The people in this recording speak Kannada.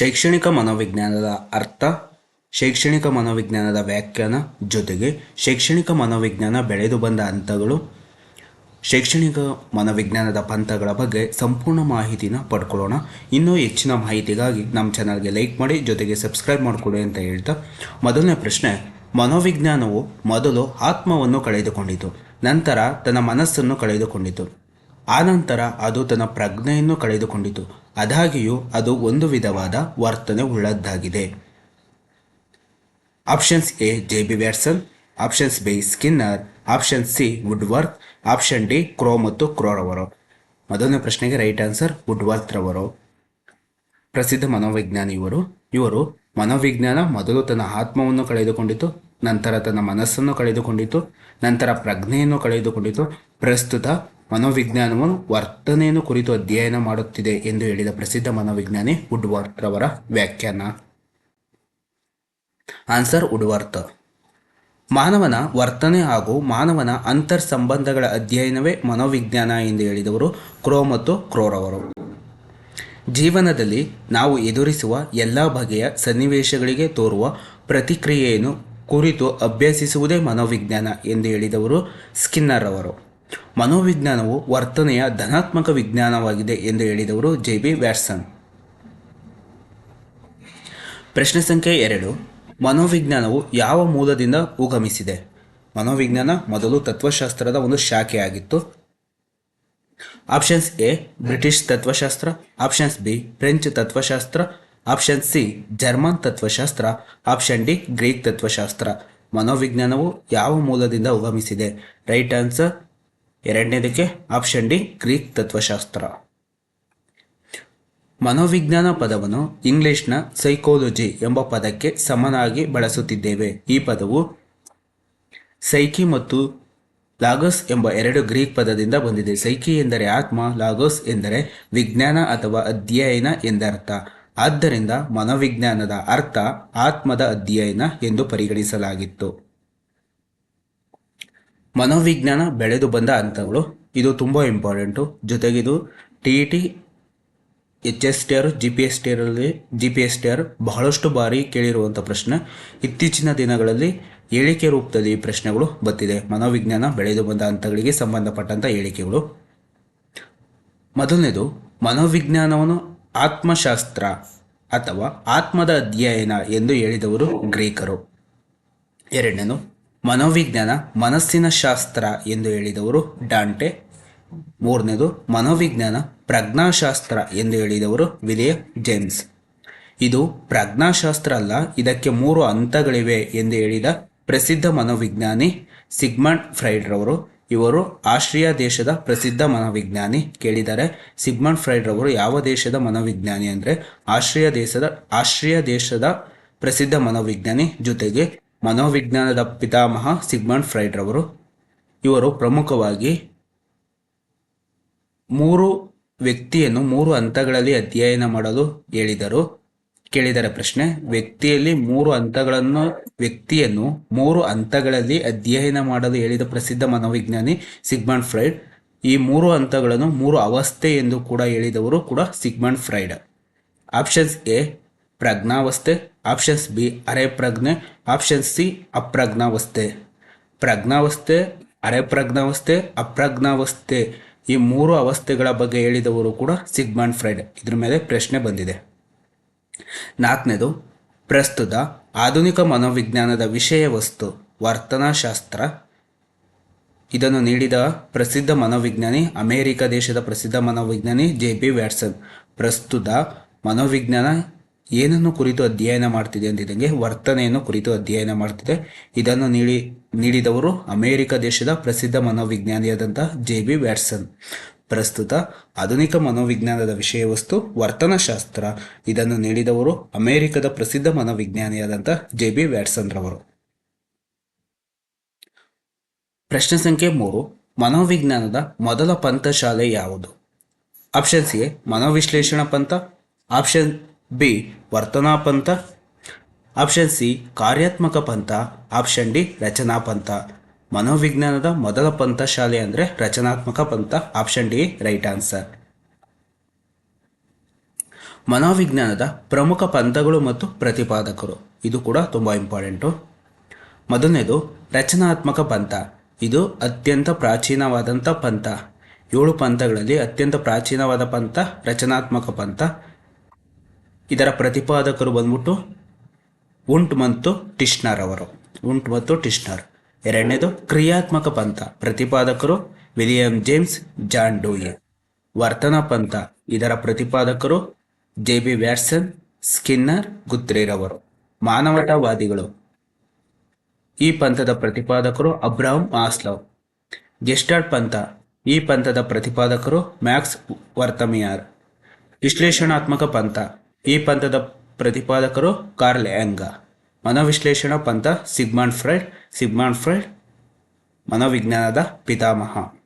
ಶೈಕ್ಷಣಿಕ ಮನೋವಿಜ್ಞಾನದ ಅರ್ಥ, ಶೈಕ್ಷಣಿಕ ಮನೋವಿಜ್ಞಾನದ ವ್ಯಾಖ್ಯಾನ ಜೊತೆಗೆ ಶೈಕ್ಷಣಿಕ ಮನೋವಿಜ್ಞಾನ ಬೆಳೆದು ಬಂದ ಹಂತಗಳು, ಶೈಕ್ಷಣಿಕ ಮನೋವಿಜ್ಞಾನದ ಪಂಥಗಳ ಬಗ್ಗೆ ಸಂಪೂರ್ಣ ಮಾಹಿತಿನ ಪಡ್ಕೊಳ್ಳೋಣ. ಇನ್ನೂ ಹೆಚ್ಚಿನ ಮಾಹಿತಿಗಾಗಿ ನಮ್ಮ ಚಾನಲ್ಗೆ ಲೈಕ್ ಮಾಡಿ, ಜೊತೆಗೆ ಸಬ್ಸ್ಕ್ರೈಬ್ ಮಾಡಿಕೊಡಿ ಅಂತ ಹೇಳ್ತಾ, ಮೊದಲನೇ ಪ್ರಶ್ನೆ, ಮನೋವಿಜ್ಞಾನವು ಮೊದಲು ಆತ್ಮವನ್ನು ಕಳೆದುಕೊಂಡಿತು, ನಂತರ ತನ್ನ ಮನಸ್ಸನ್ನು ಕಳೆದುಕೊಂಡಿತು. ಆನಂತರ ಅದು ತನ್ನ ಪ್ರಜ್ಞೆಯನ್ನು ಕಳೆದುಕೊಂಡಿತು. ಅದಾಗಿಯೂ ಅದು ಒಂದು ವಿಧವಾದ ವರ್ತನೆ ಉಳ್ಳದ್ದಾಗಿದೆ. Options A J B Watson options B Skinner option C Woodworth option D Crow ಮತ್ತು ಕ್ರೋರವರು ಮೊದಲನೇ ಪ್ರಶ್ನೆಗೆ ರೈಟ್ ಆನ್ಸರ್ ವುಡ್ ರವರು. ಪ್ರಸಿದ್ಧ ಮನೋವಿಜ್ಞಾನಿ ಇವರು ಇವರು ಮನೋವಿಜ್ಞಾನ ಮೊದಲು ತನ್ನ ಆತ್ಮವನ್ನು ಕಳೆದುಕೊಂಡಿತು, ನಂತರ ತನ್ನ ಮನಸ್ಸನ್ನು ಕಳೆದುಕೊಂಡಿತು, ನಂತರ ಪ್ರಜ್ಞೆಯನ್ನು ಕಳೆದುಕೊಂಡಿತು, ಪ್ರಸ್ತುತ ಮನೋವಿಜ್ಞಾನವನ್ನು ವರ್ತನೆಯನ್ನು ಕುರಿತು ಅಧ್ಯಯನ ಮಾಡುತ್ತಿದೆ ಎಂದು ಹೇಳಿದ ಪ್ರಸಿದ್ಧ ಮನೋವಿಜ್ಞಾನಿ ವುಡ್ವರ್ತ್ ರವರ ವ್ಯಾಖ್ಯಾನ. Answer Woodworth. ಮಾನವನ ವರ್ತನೆ ಹಾಗೂ ಮಾನವನ ಅಂತರ್ ಸಂಬಂಧಗಳ ಅಧ್ಯಯನವೇ ಮನೋವಿಜ್ಞಾನ ಎಂದು ಹೇಳಿದವರು ಕ್ರೋ ಮತ್ತು ಕ್ರೋರವರು ಜೀವನದಲ್ಲಿ ನಾವು ಎದುರಿಸುವ ಎಲ್ಲ ಬಗೆಯ ಸನ್ನಿವೇಶಗಳಿಗೆ ತೋರುವ ಪ್ರತಿಕ್ರಿಯೆಯನ್ನು ಕುರಿತು ಅಭ್ಯಸಿಸುವುದೇ ಮನೋವಿಜ್ಞಾನ ಎಂದು ಹೇಳಿದವರು ಸ್ಕಿನ್ನರ್ ಅವರು. ಮನೋವಿಜ್ಞಾನವು ವರ್ತನೆಯ ಧನಾತ್ಮಕ ವಿಜ್ಞಾನವಾಗಿದೆ ಎಂದು ಹೇಳಿದವರು ಜೆ ಬಿ ವ್ಯಾಟ್ಸನ್. ಪ್ರಶ್ನೆ ಸಂಖ್ಯೆ ಎರಡು. ಮನೋವಿಜ್ಞಾನವು ಯಾವ ಮೂಲದಿಂದ ಉಗಮಿಸಿದೆ? ಮನೋವಿಜ್ಞಾನ ಮೊದಲು ತತ್ವಶಾಸ್ತ್ರದ ಒಂದು ಶಾಖೆಯಾಗಿತ್ತು. ಆಪ್ಷನ್ಸ್ ಎ, ಬ್ರಿಟಿಷ್ ತತ್ವಶಾಸ್ತ್ರ. ಆಪ್ಷನ್ಸ್ ಬಿ, ಫ್ರೆಂಚ್ ತತ್ವಶಾಸ್ತ್ರ. ಆಪ್ಷನ್ ಸಿ, ಜರ್ಮನ್ ತತ್ವಶಾಸ್ತ್ರ. ಆಪ್ಷನ್ ಡಿ, ಗ್ರೀಕ್ ತತ್ವಶಾಸ್ತ್ರ. ಮನೋವಿಜ್ಞಾನವು ಯಾವ ಮೂಲದಿಂದ ಉಗಮಿಸಿದೆ? ರೈಟ್ ಆನ್ಸರ್ ಎರಡನೇದಕ್ಕೆ ಆಪ್ಷನ್ ಡಿ ಗ್ರೀಕ್ ತತ್ವಶಾಸ್ತ್ರ. ಮನೋವಿಜ್ಞಾನ ಪದವನ್ನು ಇಂಗ್ಲಿಷ್ನ ಸೈಕೋಲಜಿ ಎಂಬ ಪದಕ್ಕೆ ಸಮನಾಗಿ ಬಳಸುತ್ತಿದ್ದೇವೆ. ಈ ಪದವು ಸೈಕಿ ಮತ್ತು ಲಾಗೋಸ್ ಎಂಬ ಎರಡು ಗ್ರೀಕ್ ಪದದಿಂದ ಬಂದಿದೆ. ಸೈಕಿ ಎಂದರೆ ಆತ್ಮ, ಲಾಗೋಸ್ ಎಂದರೆ ವಿಜ್ಞಾನ ಅಥವಾ ಅಧ್ಯಯನ ಎಂದರ್ಥ. ಆದ್ದರಿಂದ ಮನೋವಿಜ್ಞಾನದ ಅರ್ಥ ಆತ್ಮದ ಅಧ್ಯಯನ ಎಂದು ಪರಿಗಣಿಸಲಾಗಿತ್ತು. ಮನೋವಿಜ್ಞಾನ ಬೆಳೆದು ಬಂದ ಹಂತಗಳು ಇದು ತುಂಬ ಇಂಪಾರ್ಟೆಂಟು ಜೊತೆಗೆ ಇದು T E T H S T R G P S T ಆರಲ್ಲಿ G P S T R ಬಹಳಷ್ಟು ಬಾರಿ ಕೇಳಿರುವಂಥ ಪ್ರಶ್ನೆ. ಇತ್ತೀಚಿನ ದಿನಗಳಲ್ಲಿ ಹೇಳಿಕೆ ರೂಪದಲ್ಲಿ ಪ್ರಶ್ನೆಗಳು ಬತ್ತಿದೆ ಮನೋವಿಜ್ಞಾನ ಬೆಳೆದು ಬಂದ ಹಂತಗಳಿಗೆ ಸಂಬಂಧಪಟ್ಟಂಥ ಹೇಳಿಕೆಗಳು. ಮೊದಲನೇದು, ಮನೋವಿಜ್ಞಾನವನ್ನು ಆತ್ಮಶಾಸ್ತ್ರ ಅಥವಾ ಆತ್ಮದ ಅಧ್ಯಯನ ಎಂದು ಹೇಳಿದವರು ಗ್ರೀಕರು. ಎರಡನೇದು ಮನೋವಿಜ್ಞಾನ, ಮನಸ್ಸಿನ ಶಾಸ್ತ್ರ ಎಂದು ಹೇಳಿದವರು ಡಾಂಟೆ. ಮೂರನೇದು, ಮನೋವಿಜ್ಞಾನ, ಪ್ರಜ್ಞಾಶಾಸ್ತ್ರ ಎಂದು ಹೇಳಿದವರು ವಿಲಿಯಂ ಜೇಮ್ಸ್. ಇದು ಪ್ರಜ್ಞಾಶಾಸ್ತ್ರ ಅಲ್ಲ, ಇದಕ್ಕೆ ಮೂರು ಹಂತಗಳಿವೆ ಎಂದು ಹೇಳಿದ ಪ್ರಸಿದ್ಧ ಮನೋವಿಜ್ಞಾನಿ ಸಿಗ್ಮಂಡ್ ಫ್ರೈಡ್ ರವರು ಇವರು ಆಸ್ಟ್ರಿಯಾ ದೇಶದ ಪ್ರಸಿದ್ಧ ಮನೋವಿಜ್ಞಾನಿ. ಕೇಳಿದರೆ, ಸಿಗ್ಮಂಡ್ ಫ್ರೈಡ್ ರವರು ಯಾವ ದೇಶದ ಮನೋವಿಜ್ಞಾನಿ ಅಂದರೆ ಆಸ್ಟ್ರಿಯಾ ದೇಶದ ಆಸ್ಟ್ರಿಯಾ ದೇಶದ ಪ್ರಸಿದ್ಧ ಮನೋವಿಜ್ಞಾನಿ ಜೊತೆಗೆ ಮನೋವಿಜ್ಞಾನದ ಪಿತಾಮಹ ಸಿಗ್ಮಂಡ್ ಫ್ರೈಡ್ ರವರು. ಇವರು ಪ್ರಮುಖವಾಗಿ ಮೂರು ವ್ಯಕ್ತಿಯನ್ನು ಮೂರು ಹಂತಗಳಲ್ಲಿ ಅಧ್ಯಯನ ಮಾಡಲು ಹೇಳಿದರು. ಕೇಳಿದರೆ ಪ್ರಶ್ನೆ, ವ್ಯಕ್ತಿಯಲ್ಲಿ ಮೂರು ಹಂತಗಳನ್ನು, ವ್ಯಕ್ತಿಯನ್ನು ಮೂರು ಹಂತಗಳಲ್ಲಿ ಅಧ್ಯಯನ ಮಾಡಲು ಹೇಳಿದ ಪ್ರಸಿದ್ಧ ಮನೋವಿಜ್ಞಾನಿ ಸಿಗ್ಮಂಡ್ ಫ್ರೈಡ್, ಈ ಮೂರು ಹಂತಗಳನ್ನು ಮೂರು ಅವಸ್ಥೆ ಎಂದು ಕೂಡ ಹೇಳಿದವರು ಕೂಡ ಸಿಗ್ಮಂಡ್ ಫ್ರೈಡ್. ಆಪ್ಷನ್ಸ್ ಎ ಪ್ರಜ್ಞಾವಸ್ಥೆ ಆಪ್ಷನ್ಸ್ ಬಿ ಅರೆ ಪ್ರಜ್ಞೆ ಆಪ್ಷನ್ ಸಿ ಅಪ್ರಜ್ಞಾವಸ್ಥೆ. ಪ್ರಜ್ಞಾವಸ್ಥೆ ಅರೆ ಪ್ರಜ್ಞಾವಸ್ಥೆ ಅಪ್ರಜ್ಞಾವಸ್ಥೆ. ಈ ಮೂರು ಅವಸ್ಥೆಗಳ ಬಗ್ಗೆ ಹೇಳಿದವರು ಕೂಡ ಸಿಗ್ಮಂಡ್ ಫ್ರೈಡ್. ಇದ್ರ ಮೇಲೆ ಪ್ರಶ್ನೆ ಬಂದಿದೆ. ನಾಲ್ಕನೇದು, ಪ್ರಸ್ತುತ ಆಧುನಿಕ ಮನೋವಿಜ್ಞಾನದ ವಿಷಯ ವಸ್ತು, ವರ್ತನಾಶಾಸ್ತ್ರ. ಇದನ್ನು ನೀಡಿದ ಪ್ರಸಿದ್ಧ ಮನೋವಿಜ್ಞಾನಿ, ಅಮೆರಿಕ ದೇಶದ ಪ್ರಸಿದ್ಧ ಮನೋವಿಜ್ಞಾನಿ ಜೆ ಪಿ ವ್ಯಾಟ್ಸನ್. ಪ್ರಸ್ತುತ ಮನೋವಿಜ್ಞಾನ ಏನನ್ನು ಕುರಿತು ಅಧ್ಯಯನ ಮಾಡ್ತಿದೆ ಅಂತಿದ್ದಂಗೆ ವರ್ತನೆಯನ್ನು ಕುರಿತು ಅಧ್ಯಯನ ಮಾಡ್ತಿದೆ. ಇದನ್ನು ನೀಡಿ, ನೀಡಿದವರು ಅಮೆರಿಕ ದೇಶದ ಪ್ರಸಿದ್ಧ ಮನೋವಿಜ್ಞಾನಿಯಾದಂಥ ಜೆ ಬಿ ವ್ಯಾಟ್ಸನ್. ಪ್ರಸ್ತುತ ಆಧುನಿಕ ಮನೋವಿಜ್ಞಾನದ ವಿಷಯ ವಸ್ತು ವರ್ತನಶಾಸ್ತ್ರ. ಇದನ್ನು ನೀಡಿದವರು ಅಮೆರಿಕದ ಪ್ರಸಿದ್ಧ ಮನೋವಿಜ್ಞಾನಿಯಾದಂಥ ಜೆ ಬಿ ವ್ಯಾಟ್ಸನ್ ರವರು ಪ್ರಶ್ನೆ ಸಂಖ್ಯೆ ಮೂರು. ಮನೋವಿಜ್ಞಾನದ ಮೊದಲ ಪಂಥಶಾಲೆ ಯಾವುದು? ಆಪ್ಷನ್ ಸಿ ಮನೋವಿಶ್ಲೇಷಣ ಪಂಥ. ಆಪ್ಷನ್ ಬಿ, ವರ್ತನಾ ಪಂಥ. ಆಪ್ಷನ್ ಸಿ, ಕಾರ್ಯಾತ್ಮಕ ಪಂಥ. ಆಪ್ಷನ್ ಡಿ, ರಚನಾ ಪಂಥ. ಮನೋವಿಜ್ಞಾನದ ಮೊದಲ ಪಂಥ ಶಾಲೆ ಅಂದರೆ ರಚನಾತ್ಮಕ ಪಂಥ. Option D, right answer. ಮನೋವಿಜ್ಞಾನದ ಪ್ರಮುಖ ಪಂಥಗಳು ಮತ್ತು ಪ್ರತಿಪಾದಕರು. ಇದು ಕೂಡ ತುಂಬ ಇಂಪಾರ್ಟೆಂಟು. ಮೊದಲನೇದು, ರಚನಾತ್ಮಕ ಪಂಥ. ಇದು ಅತ್ಯಂತ ಪ್ರಾಚೀನವಾದಂಥ ಪಂಥ. ಏಳು ಪಂಥಗಳಲ್ಲಿ ಅತ್ಯಂತ ಪ್ರಾಚೀನವಾದ ಪಂಥ, ರಚನಾತ್ಮಕ ಪಂಥ. ಇದರ ಪ್ರತಿಪಾದಕರು ಬಂದ್ಬಿಟ್ಟು ಉಂಟ್ ಮತ್ತು ಟಿಶ್ನರ್ ಅವರು. ಉಂಟ್ ಮತ್ತು ಟಿಶ್ನರ್ ಎರಡನೇದು ಕ್ರಿಯಾತ್ಮಕ ಪಂಥ. ಪ್ರತಿಪಾದಕರು ವಿಲಿಯಂ ಜೇಮ್ಸ್, ಜಾನ್ ಡೂಯಿ. ವರ್ತನ ಪಂಥ. ಇದರ ಪ್ರತಿಪಾದಕರು ಜೆ ಬಿ ವ್ಯಾಟ್ಸನ್, ಸ್ಕಿನ್ನರ್ ಗುತ್ರೇರವರು ಮಾನವತಾವಾದಿಗಳು. ಈ ಪಂಥದ ಪ್ರತಿಪಾದಕರು ಅಬ್ರಾಹಂ ಆಸ್ಲವ್ ಗೆಸ್ಟಾರ್ಡ್ ಪಂಥ. ಈ ಪಂಥದ ಪ್ರತಿಪಾದಕರು ಮ್ಯಾಕ್ಸ್ ವರ್ತಮಿಯಾರ್. ವಿಶ್ಲೇಷಣಾತ್ಮಕ ಪಂಥ. ಈ ಪಂಥದ ಪ್ರತಿಪಾದಕರು ಕಾರ್ಲ್ ಎಂಗ. ಮನೋವಿಶ್ಲೇಷಣಾ ಪಂಥ ಸಿಗ್ಮಾಂಡ್ ಫ್ರೈಡ್ ಸಿಗ್ಮಾಂಡ್ ಫ್ರೈಡ್ ಮನೋವಿಜ್ಞಾನದ ಪಿತಾಮಹ.